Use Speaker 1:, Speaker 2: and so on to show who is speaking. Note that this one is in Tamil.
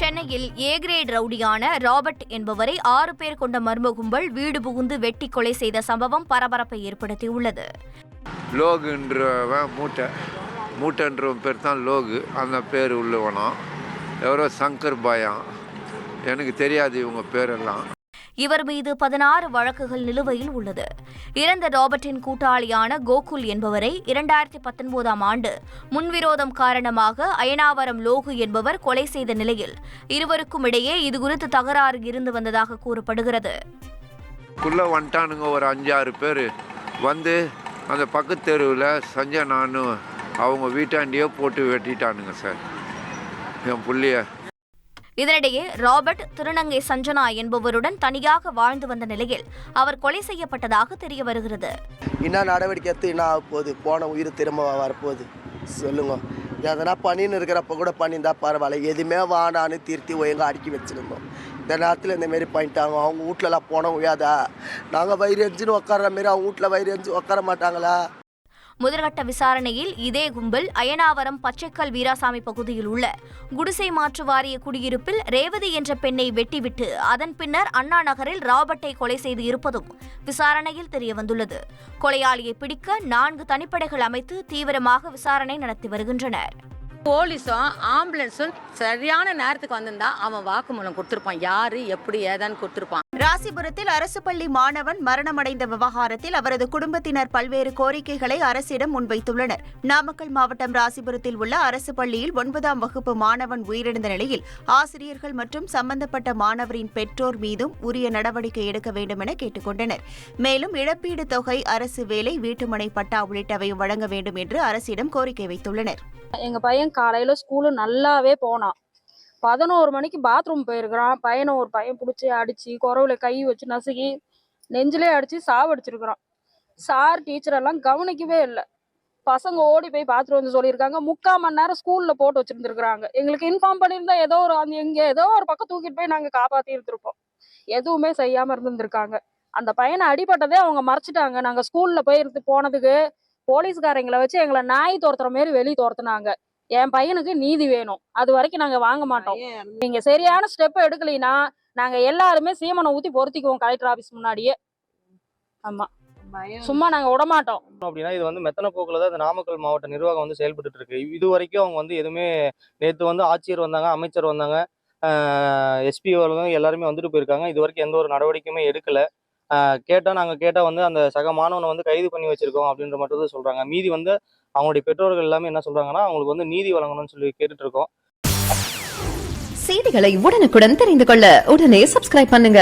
Speaker 1: சென்னையில் ஏ கிரேட் ரவுடியான ராபர்ட் என்பவரை ஆறு பேர் கொண்ட மர்ம கும்பல் வீடு புகுந்து வெட்டி கொலை செய்த சம்பவம் பரபரப்பை ஏற்படுத்தியுள்ளது.
Speaker 2: லோகுன்றவன் மூட்டை மூட்டைன்றவன் பேர் தான் லோகு. அந்த பேர் உள்ளவனாம். எவரோ சங்கர் பாயான் எனக்கு தெரியாது இவங்க பேரெல்லாம்.
Speaker 1: இவர் மீது பதினாறு வழக்குகள் நிலுவையில் உள்ளது. இறந்த ராபர்ட்டின் கூட்டாளியான கோகுல் என்பவரை இரண்டாயிரத்தி பத்தொன்பதாம் ஆண்டு முன்விரோதம் காரணமாக அயனாவரம் லோகு என்பவர் கொலை செய்த நிலையில் இருவருக்கும் இடையே இதுகுறித்து தகராறு இருந்து வந்ததாக கூறப்படுகிறது.
Speaker 2: குள்ளே வந்துட்டானுங்க ஒரு அஞ்சாறு பேர். வந்து அந்த பக்கத்து தெருவில் சஞ்சய் நானு அவங்க வீட்டாண்டியே போட்டு வெட்டிட்டானுங்க சார். என் பிள்ளைய.
Speaker 1: இதனிடையே ராபர்ட் திருநங்கை சஞ்சனா என்பவருடன் தனியாக வாழ்ந்து வந்த நிலையில் அவர் கொலை செய்யப்பட்டதாக தெரிய வருகிறது.
Speaker 3: என்ன நடவடிக்கை எடுத்து என்ன ஆக போகுது? போன உயிர் திரும்ப வரப்போகுது. சொல்லுங்க. எதனா பண்ணின்னு இருக்கிறப்ப கூட பண்ணியிருந்தா பரவாயில்ல. எதுவுமே வானான்னு திருத்தி ஒழுங்கா அடுக்கி வச்சுருந்தோம். இந்த நேரத்தில் இந்த மாரி பண்ணிட்டாங்க. அவங்க வீட்லலாம் போன உயாதா நாங்கள் வயிறு எரிஞ்சுன்னு உட்கார்ற மாரி அவங்க வீட்டில் வயிறு எரிஞ்சு உட்கார மாட்டாங்களா?
Speaker 1: முதற்கட்ட விசாரணையில் இதே கும்பல் அயனாவரம் பச்சைக்கல் வீராசாமி பகுதியில் உள்ள குடிசை மாற்று வாரிய குடியிருப்பில் ரேவதி என்ற பெண்ணை வெட்டிவிட்டு அதன் பின்னர் அண்ணா நகரில் ராபர்ட்டை கொலை செய்து இருப்பதும் விசாரணையில் தெரியவந்துள்ளது. கொலையாளியை பிடிக்க நான்கு தனிப்படைகள் அமைத்து தீவிரமாக விசாரணை நடத்தி வருகின்றனர்.
Speaker 4: போலீஸும் ஆம்புலன்ஸும் சரியான நேரத்துக்கு வந்திருந்தா அவன் வாக்குமூலம் கொடுத்துருப்பான். யாரு எப்படி ஏதான்னு கொடுத்துருப்பான்.
Speaker 5: ராசிபுரத்தில் அரசு பள்ளி மாணவன் மரணமடைந்த விவகாரத்தில் அவரது குடும்பத்தினர் பல்வேறு கோரிக்கைகளை அரசிடம் முன்வைத்துள்ளனர். நாமக்கல் மாவட்டம் ராசிபுரத்தில் உள்ள அரசு பள்ளியில் ஒன்பதாம் வகுப்பு மாணவன் உயிரிழந்த நிலையில் ஆசிரியர்கள் மற்றும் சம்பந்தப்பட்ட மாணவரின் பெற்றோர் மீதும் உரிய நடவடிக்கை எடுக்க வேண்டும் என கேட்டுக் கொண்டனர் மேலும் இழப்பீடு தொகை அரசு வேலை வீட்டுமனை பட்டா உள்ளிட்டவையும் வழங்க வேண்டும் என்று அரசிடம் கோரிக்கை வைத்துள்ளனர்.
Speaker 6: எங்க பையன் காலையில ஸ்கூலு நல்லாவே போனான். பதினோரு மணிக்கு பாத்ரூம் போயிருக்கிறான். பையனை ஒரு பையன் பிடிச்சி அடிச்சு குறவுல கை வச்சு நசுக்கி நெஞ்சிலே அடிச்சு சாவடிச்சிருக்கிறான். சார் டீச்சர் எல்லாம் கவனிக்கவே இல்லை. பசங்க ஓடி போய் பாத்ரூம் வந்து சொல்லியிருக்காங்க. முக்கால் மணி நேரம் ஸ்கூல்ல போட்டு வச்சிருந்துருக்காங்க எங்களுக்கு இன்ஃபார்ம் பண்ணியிருந்தா ஏதோ ஒரு அந்த எங்க ஏதோ ஒரு பக்கம் தூக்கிட்டு போய் நாங்க காப்பாத்தி இருந்திருப்போம். எதுவுமே செய்யாம இருந்திருக்காங்க அந்த பையனை அடிபட்டதே அவங்க மறைச்சிட்டாங்க. நாங்க ஸ்கூல்ல போய் இருந்து போனதுக்கு போலீஸ்காரங்களை வச்சு எங்களை நாய் துரத்துற மாரி வெளியே துரத்துனாங்க. என் பையனுக்கு நீதி வேணும். அது வரைக்கும் நாங்க வாங்க மாட்டோம். நீங்க சரியான ஸ்டெப் எடுக்கலைன்னா நாங்க எல்லாருமே சீமனை ஊத்தி பொருத்திக்குவோம் கலெக்டர் ஆபீஸ் முன்னாடியே. ஆமா. சும்மா நாங்க விட மாட்டோம்.
Speaker 7: அப்படின்னா இது வந்து மெத்தன போக்கில் தான் இந்த நாமக்கல் மாவட்ட நிர்வாகம் வந்து செயல்பட்டு இருக்கு. இது வரைக்கும் அவங்க வந்து எதுவுமே நேற்று வந்து ஆட்சியர் வந்தாங்க அமைச்சர் வந்தாங்க எஸ்பி அவர்களும் எல்லாருமே வந்துட்டு போயிருக்காங்க. இது வரைக்கும் எந்த ஒரு நடவடிக்கையுமே எடுக்கல. கேட்டால் நாங்கள் கேட்டால் வந்து அந்த சக மாணவனை வந்து கைது பண்ணி வச்சிருக்கோம் அப்படின்ற மட்டும் தான் சொல்றாங்க. மீதி வந்து அவங்களுடைய பெற்றோர்கள் எல்லாமே என்ன சொல்றாங்கன்னா அவங்களுக்கு வந்து நீதி வழங்கணும்னு சொல்லி கேட்டுட்டு இருக்கோம்
Speaker 8: செய்திகளை உடனுக்குடன் தெரிந்து கொள்ள உடனே சப்ஸ்கிரைப் பண்ணுங்க.